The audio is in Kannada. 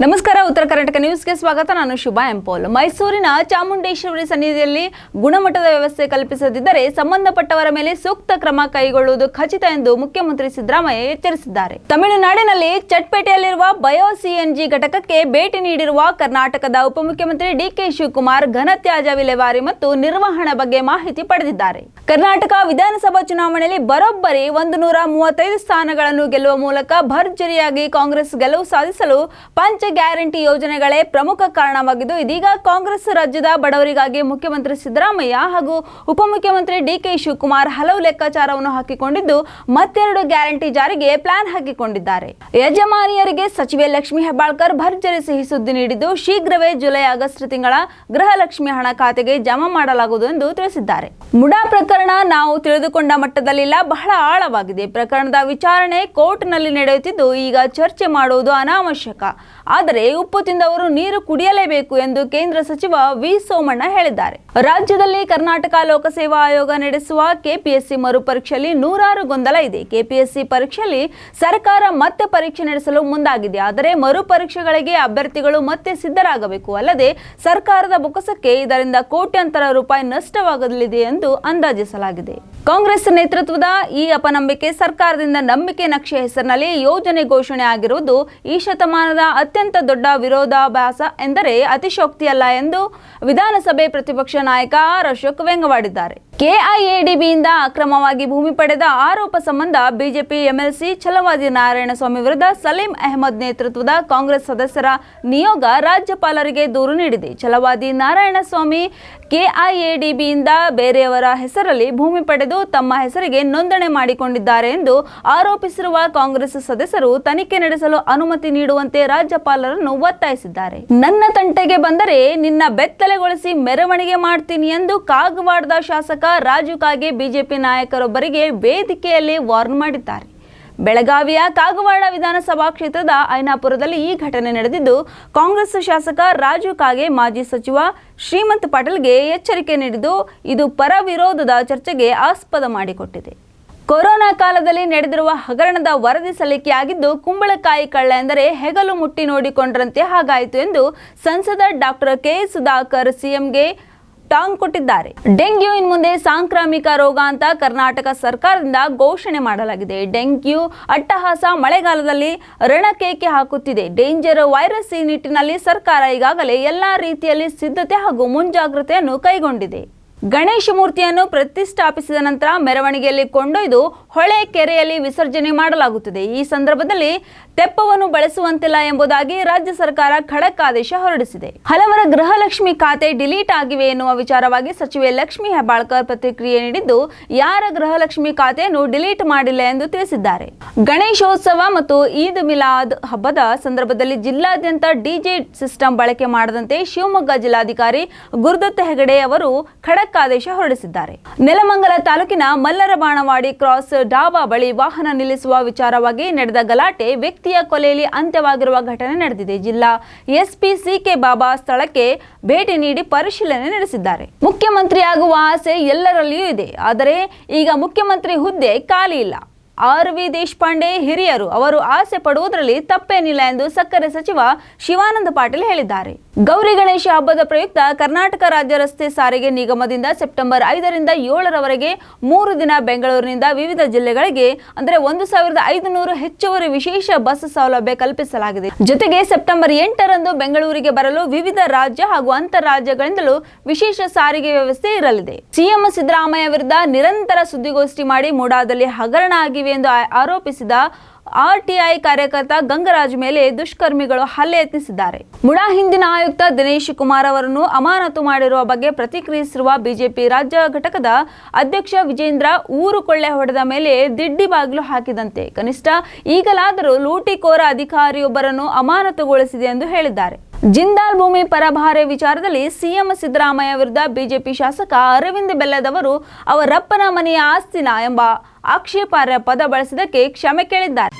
नमस्कार ಉತ್ತರ ಕರ್ನಾಟಕ ನ್ಯೂಸ್ಗೆ ಸ್ವಾಗತ. ನಾನು ಶುಭಾ ಎಂಪೋಲ್ ಮೈಸೂರಿನ ಚಾಮುಂಡೇಶ್ವರಿ ಸನ್ನಿಧಿಯಲ್ಲಿ ಗುಣಮಟ್ಟದ ವ್ಯವಸ್ಥೆ ಕಲ್ಪಿಸದಿದ್ದರೆ ಸಂಬಂಧಪಟ್ಟವರ ಮೇಲೆ ಸೂಕ್ತ ಕ್ರಮ ಕೈಗೊಳ್ಳುವುದು ಖಚಿತ ಎಂದು ಮುಖ್ಯಮಂತ್ರಿ ಸಿದ್ದರಾಮಯ್ಯ ಎಚ್ಚರಿಸಿದ್ದಾರೆ. ತಮಿಳುನಾಡಿನಲ್ಲಿ ಚಟ್ಪೇಟೆಯಲ್ಲಿರುವ ಬಯೋ ಸಿಎನ್ಜಿ ಘಟಕಕ್ಕೆ ಭೇಟಿ ನೀಡಿರುವ ಕರ್ನಾಟಕದ ಉಪಮುಖ್ಯಮಂತ್ರಿ ಡಿಕೆ ಶಿವಕುಮಾರ್ ಘನತ್ಯಾಜ್ಯ ವಿಲೇವಾರಿ ಮತ್ತು ನಿರ್ವಹಣೆ ಬಗ್ಗೆ ಮಾಹಿತಿ ಪಡೆದಿದ್ದಾರೆ. ಕರ್ನಾಟಕ ವಿಧಾನಸಭಾ ಚುನಾವಣೆಯಲ್ಲಿ ಬರೋಬ್ಬರಿ ಒಂದು ನೂರ ಮೂವತ್ತೈದು ಸ್ಥಾನಗಳನ್ನು ಗೆಲ್ಲುವ ಮೂಲಕ ಭರ್ಜರಿಯಾಗಿ ಕಾಂಗ್ರೆಸ್ ಗೆಲುವು ಸಾಧಿಸಲು ಪಂಚ ಗ್ಯಾರಂಟಿ ಯೋಜನೆಗಳೇ ಪ್ರಮುಖ ಕಾರಣವಾಗಿದ್ದು, ಇದೀಗ ಕಾಂಗ್ರೆಸ್ ರಾಜ್ಯದ ಬಡವರಿಗಾಗಿ ಮುಖ್ಯಮಂತ್ರಿ ಸಿದ್ದರಾಮಯ್ಯ ಹಾಗೂ ಉಪಮುಖ್ಯಮಂತ್ರಿ ಡಿಕೆ ಶಿವಕುಮಾರ್ ಹಲವು ಲೆಕ್ಕಾಚಾರವನ್ನು ಹಾಕಿಕೊಂಡಿದ್ದು, ಮತ್ತೆರಡು ಗ್ಯಾರಂಟಿ ಜಾರಿಗೆ ಪ್ಲಾನ್ ಹಾಕಿಕೊಂಡಿದ್ದಾರೆ. ಯಜಮಾನಿಯರಿಗೆ ಸಚಿವೆ ಲಕ್ಷ್ಮಿ ಹೆಬ್ಬಾಳ್ಕರ್ ಭರ್ಜರಿ ಸಿಹಿ ಸುದ್ದಿ ನೀಡಿದ್ದು, ಶೀಘ್ರವೇ ಜುಲೈ ಆಗಸ್ಟ್ ತಿಂಗಳ ಗೃಹಲಕ್ಷ್ಮಿ ಹಣ ಖಾತೆಗೆ ಜಮಾ ಮಾಡಲಾಗುವುದು ಎಂದು ತಿಳಿಸಿದ್ದಾರೆ. ಮುಡಾ ಪ್ರಕರಣ ನಾವು ತಿಳಿದುಕೊಂಡ ಮಟ್ಟದಲ್ಲಿಲ್ಲ, ಬಹಳ ಆಳವಾಗಿದೆ. ಪ್ರಕರಣದ ವಿಚಾರಣೆ ಕೋರ್ಟ್ನಲ್ಲಿ ನಡೆಯುತ್ತಿದ್ದು, ಈಗ ಚರ್ಚೆ ಮಾಡುವುದು ಅನಾವಶ್ಯಕ. ಆದರೆ, ಉಪ್ಪು ತಿಂದವರು ನೀರು ಕುಡಿಯಲೇಬೇಕು ಎಂದು ಕೇಂದ್ರ ಸಚಿವ ವಿ ಸೋಮಣ್ಣ ಹೇಳಿದ್ದಾರೆ. ರಾಜ್ಯದಲ್ಲಿ ಕರ್ನಾಟಕ ಲೋಕಸೇವಾ ಆಯೋಗ ನಡೆಸುವ ಕೆಪಿಎಸ್ಸಿ ಮರುಪರೀಕ್ಷೆಯಲ್ಲಿ ನೂರಾರು ಗೊಂದಲ ಇದೆ. ಕೆಪಿಎಸ್ಸಿ ಪರೀಕ್ಷೆಯಲ್ಲಿ ಸರ್ಕಾರ ಮತ್ತೆ ಪರೀಕ್ಷೆ ನಡೆಸಲು ಮುಂದಾಗಿದೆ. ಆದರೆ ಮರುಪರೀಕ್ಷೆಗಳಿಗೆ ಅಭ್ಯರ್ಥಿಗಳು ಮತ್ತೆ ಸಿದ್ಧರಾಗಬೇಕು. ಅಲ್ಲದೆ ಸರ್ಕಾರದ ಬೊಕ್ಕಸಕ್ಕೆ ಇದರಿಂದ ಕೋಟ್ಯಾಂತರ ರೂಪಾಯಿ ನಷ್ಟವಾಗಲಿದೆ ಎಂದು ಅಂದಾಜಿಸಲಾಗಿದೆ. ಕಾಂಗ್ರೆಸ್ ನೇತೃತ್ವದ ಈ ಅಪನಂಬಿಕೆ ಸರ್ಕಾರದಿಂದ ನಂಬಿಕೆ ನಕ್ಷೆ ಹೆಸರಿನಲ್ಲಿ ಯೋಜನೆ ಘೋಷಣೆ ಆಗಿರುವುದು ಈ ಶತಮಾನದ ಅತ್ಯಂತ ದೊಡ್ಡ ವಿರೋಧಾಭಾಸ ಎಂದರೆ ಅತಿಶೋಕ್ತಿಯಲ್ಲ ಎಂದು ವಿಧಾನಸಭೆ ಪ್ರತಿಪಕ್ಷ ನಾಯಕ ಅಶೋಕ್ ವ್ಯಂಗ್ಯವಾಡಿದ್ದಾರೆ ಕೆಐಎಡಿಬಿಯಿಂದ ಅಕ್ರಮವಾಗಿ ಭೂಮಿ ಪಡೆದ ಆರೋಪ ಸಂಬಂಧ ಬಿಜೆಪಿ ಎಂಎಲ್ಸಿ ಛಲವಾದಿ ನಾರಾಯಣಸ್ವಾಮಿ ವಿರುದ್ಧ ಸಲೀಂ ಅಹಮದ್ ನೇತೃತ್ವದ ಕಾಂಗ್ರೆಸ್ ಸದಸ್ಯರ ನಿಯೋಗ ರಾಜ್ಯಪಾಲರಿಗೆ ದೂರು ನೀಡಿದೆ. ಛಲವಾದಿ ನಾರಾಯಣಸ್ವಾಮಿ ಕೆಐಎಡಿಬಿಯಿಂದ ಬೇರೆಯವರ ಹೆಸರಲ್ಲಿ ಭೂಮಿ ಪಡೆದು ತಮ್ಮ ಹೆಸರಿಗೆ ನೋಂದಣಿ ಮಾಡಿಕೊಂಡಿದ್ದಾರೆ ಎಂದು ಆರೋಪಿಸಿರುವ ಕಾಂಗ್ರೆಸ್ ಸದಸ್ಯರು ತನಿಖೆ ನಡೆಸಲು ಅನುಮತಿ ನೀಡುವಂತೆ ರಾಜ್ಯಪಾಲರನ್ನು ಒತ್ತಾಯಿಸಿದ್ದಾರೆ. ನನ್ನ ತಂಟೆಗೆ ಬಂದರೆ ನಿನ್ನ ಬೆತ್ತಲೆಗೊಳಿಸಿ ಮೆರವಣಿಗೆ ಮಾಡ್ತೀನಿ ಎಂದು ಕಾಗವಾಡದ ಶಾಸಕ ರಾಜು ಕಾಗೆ ಬಿಜೆಪಿ ನಾಯಕರೊಬ್ಬರಿಗೆ ವೇದಿಕೆಯಲ್ಲಿ ವಾರ್ನ್ ಮಾಡಿದ್ದಾರೆ. ಬೆಳಗಾವಿಯ ಕಾಗವಾಡ ವಿಧಾನಸಭಾ ಕ್ಷೇತ್ರದ ಐನಾಪುರದಲ್ಲಿ ಈ ಘಟನೆ ನಡೆದಿದ್ದು, ಕಾಂಗ್ರೆಸ್ ಶಾಸಕ ರಾಜು ಕಾಗೆ ಮಾಜಿ ಸಚಿವ ಶ್ರೀಮಂತ್ ಪಾಟೀಲ್ಗೆ ಎಚ್ಚರಿಕೆ ನೀಡಿದ್ದು, ಇದು ಪರ ವಿರೋಧದ ಚರ್ಚೆಗೆ ಆಸ್ಪದ ಮಾಡಿಕೊಟ್ಟಿದೆ. ಕೊರೋನಾ ಕಾಲದಲ್ಲಿ ನಡೆದಿರುವ ಹಗರಣದ ವರದಿ ಸಲ್ಲಿಕೆಯಾಗಿದ್ದು, ಕುಂಬಳಕಾಯಿ ಕಳ್ಳ ಎಂದರೆ ಹೆಗಲು ಮುಟ್ಟಿ ನೋಡಿಕೊಂಡ್ರಂತೆ ಹಾಗಾಯಿತು ಎಂದು ಸಂಸದ ಡಾಕ್ಟರ್ ಕೆ ಸುಧಾಕರ್ ಸಿಎಂಗೆ ಟಾಂಗ್ ಕೊಟ್ಟಿದ್ದಾರೆ. ಡೆಂಗ್ಯೂ ಇನ್ ಮುಂದೆ ಸಾಂಕ್ರಾಮಿಕ ರೋಗ ಅಂತ ಕರ್ನಾಟಕ ಸರ್ಕಾರದಿಂದ ಘೋಷಣೆ ಮಾಡಲಾಗಿದೆ. ಡೆಂಗ್ಯೂ ಅಟ್ಟಹಾಸ ಮಳೆಗಾಲದಲ್ಲಿ ರಣಕೇಕೆ ಹಾಕುತ್ತಿದೆ. ಡೇಂಜರ್ ವೈರಸ್ ಈ ನಿಟ್ಟಿನಲ್ಲಿ ಸರ್ಕಾರ ಈಗಾಗಲೇ ಎಲ್ಲಾ ರೀತಿಯಲ್ಲಿ ಸಿದ್ಧತೆ ಹಾಗೂ ಮುಂಜಾಗ್ರತೆಯನ್ನು ಕೈಗೊಂಡಿದೆ. ಗಣೇಶ ಮೂರ್ತಿಯನ್ನು ಪ್ರತಿಷ್ಠಾಪಿಸಿದ ನಂತರ ಮೆರವಣಿಗೆಯಲ್ಲಿ ಕೊಂಡೊಯ್ದು ಹೊಳೆ ಕೆರೆಯಲ್ಲಿ ವಿಸರ್ಜನೆ ಮಾಡಲಾಗುತ್ತದೆ. ಈ ಸಂದರ್ಭದಲ್ಲಿ ತೆಪ್ಪವನ್ನು ಬಳಸುವಂತಿಲ್ಲ ಎಂಬುದಾಗಿ ರಾಜ್ಯ ಸರ್ಕಾರ ಖಡಕ್ ಆದೇಶ ಹೊರಡಿಸಿದೆ. ಹಲವರ ಗೃಹಲಕ್ಷ್ಮಿ ಖಾತೆ ಡಿಲೀಟ್ ಆಗಿವೆ ಎನ್ನುವ ವಿಚಾರವಾಗಿ ಸಚಿವೆ ಲಕ್ಷ್ಮಿ ಹೆಬ್ಬಾಳ್ಕರ್ ಪ್ರತಿಕ್ರಿಯೆ ನೀಡಿದ್ದು, ಯಾರ ಗೃಹಲಕ್ಷ್ಮಿ ಖಾತೆಯನ್ನು ಡಿಲೀಟ್ ಮಾಡಿಲ್ಲ ಎಂದು ತಿಳಿಸಿದ್ದಾರೆ. ಗಣೇಶೋತ್ಸವ ಮತ್ತು ಈದ್ ಮಿಲಾದ್ ಹಬ್ಬದ ಸಂದರ್ಭದಲ್ಲಿ ಜಿಲ್ಲಾದ್ಯಂತ ಡಿಜೆ ಸಿಸ್ಟಮ್ ಬಳಕೆ ಮಾಡದಂತೆ ಶಿವಮೊಗ್ಗ ಜಿಲ್ಲಾಧಿಕಾರಿ ಗುರುದತ್ತ ಹೆಗಡೆ ಅವರು ಖಡಕ್ ಆದೇಶ ಹೊರಡಿಸಿದ್ದಾರೆ. ನೆಲಮಂಗಲ ತಾಲೂಕಿನ ಮಲ್ಲರ ಬಾಣವಾಡಿ ಕ್ರಾಸ್ ಡಾಬಾ ಬಳಿ ವಾಹನ ನಿಲ್ಲಿಸುವ ವಿಚಾರವಾಗಿ ನಡೆದ ಗಲಾಟೆ ವ್ಯಕ್ತಿಯ ಕೊಲೆಯಲ್ಲಿ ಅಂತ್ಯವಾಗಿರುವ ಘಟನೆ ನಡೆದಿದೆ. ಜಿಲ್ಲಾ ಎಸ್ಪಿ ಸಿಕೆ ಬಾಬಾ ಸ್ಥಳಕ್ಕೆ ಭೇಟಿ ನೀಡಿ ಪರಿಶೀಲನೆ ನಡೆಸಿದ್ದಾರೆ. ಮುಖ್ಯಮಂತ್ರಿಯಾಗುವ ಆಸೆ ಎಲ್ಲರಲ್ಲಿಯೂ ಇದೆ. ಆದರೆ ಈಗ ಮುಖ್ಯಮಂತ್ರಿ ಹುದ್ದೆ ಖಾಲಿ ಇಲ್ಲ. ಆರ್ ವಿ ದೇಶಪಾಂಡೆ ಹಿರಿಯರು ಅವರು ಆಸೆ ಪಡುವುದರಲ್ಲಿ ತಪ್ಪೇನಿಲ್ಲ ಎಂದು ಸಕ್ಕರೆ ಸಚಿವ ಶಿವಾನಂದ ಪಾಟೀಲ್ ಹೇಳಿದ್ದಾರೆ. ಗೌರಿ ಗಣೇಶ ಹಬ್ಬದ ಪ್ರಯುಕ್ತ ಕರ್ನಾಟಕ ರಾಜ್ಯ ರಸ್ತೆ ಸಾರಿಗೆ ನಿಗಮದಿಂದ ಸೆಪ್ಟೆಂಬರ್ ಐದರಿಂದ ಏಳರವರೆಗೆ ಮೂರು ದಿನ ಬೆಂಗಳೂರಿನಿಂದ ವಿವಿಧ ಜಿಲ್ಲೆಗಳಿಗೆ, ಅಂದರೆ ಒಂದು ಸಾವಿರದ ಐದುನೂರು ಹೆಚ್ಚುವರಿ ವಿಶೇಷ ಬಸ್ ಸೌಲಭ್ಯ ಕಲ್ಪಿಸಲಾಗಿದೆ. ಜೊತೆಗೆ ಸೆಪ್ಟೆಂಬರ್ ಎಂಟರಂದು ಬೆಂಗಳೂರಿಗೆ ಬರಲು ವಿವಿಧ ರಾಜ್ಯ ಹಾಗೂ ಅಂತರ್ರಾಜ್ಯಗಳಿಂದಲೂ ವಿಶೇಷ ಸಾರಿಗೆ ವ್ಯವಸ್ಥೆ ಇರಲಿದೆ. ಸಿಎಂ ಸಿದ್ದರಾಮಯ್ಯ ವಿರುದ್ಧ ನಿರಂತರ ಸುದ್ದಿಗೋಷ್ಠಿ ಮಾಡಿ ಮೂಡಾದಲ್ಲಿ ಹಗರಣ ಆಗಿವೆ ಎಂದು ಆರೋಪಿಸಿದ ಆರ್ಟಿಐ ಕಾರ್ಯಕರ್ತ ಗಂಗರಾಜ್ ಮೇಲೆ ದುಷ್ಕರ್ಮಿಗಳು ಹಲ್ಲೆ ಯತ್ನಿಸಿದ್ದಾರೆ. ಮುಡಾ ಹಿಂದಿನ ಆಯುಕ್ತ ದಿನೇಶ್ ಕುಮಾರ್ ಅವರನ್ನು ಅಮಾನತು ಮಾಡಿರುವ ಬಗ್ಗೆ ಪ್ರತಿಕ್ರಿಯಿಸಿರುವ ಬಿಜೆಪಿ ರಾಜ್ಯ ಘಟಕದ ಅಧ್ಯಕ್ಷ ವಿಜೇಂದ್ರ ಊರು ಕೊಳ್ಳೆ ಹೊಡೆದ ಮೇಲೆ ದಿಡ್ಡಿ ಬಾಗಿಲು ಹಾಕಿದಂತೆ. ಕನಿಷ್ಠ ಈಗಲಾದರೂ ಲೂಟಿಕೋರ ಅಧಿಕಾರಿಯೊಬ್ಬರನ್ನು ಅಮಾನತುಗೊಳಿಸಿದೆ ಎಂದು ಹೇಳಿದ್ದಾರೆ. ಜಿಂದಾಲ್ ಭೂಮಿ ಪರಭಾರೆ ವಿಚಾರದಲ್ಲಿ ಸಿಎಂ ಸಿದ್ದರಾಮಯ್ಯ ವಿರುದ್ಧ ಬಿಜೆಪಿ ಶಾಸಕ ಅರವಿಂದ್ ಬೆಲ್ಲದವರು ಅವರಪ್ಪನ ಮನೆಯ ಆಸ್ತಿನ ಎಂಬ ಆಕ್ಷೇಪಾರ್ಹ ಪದ ಬಳಸಿದ್ದಕ್ಕೆ ಕ್ಷಮೆ ಕೇಳಿದ್ದಾರೆ.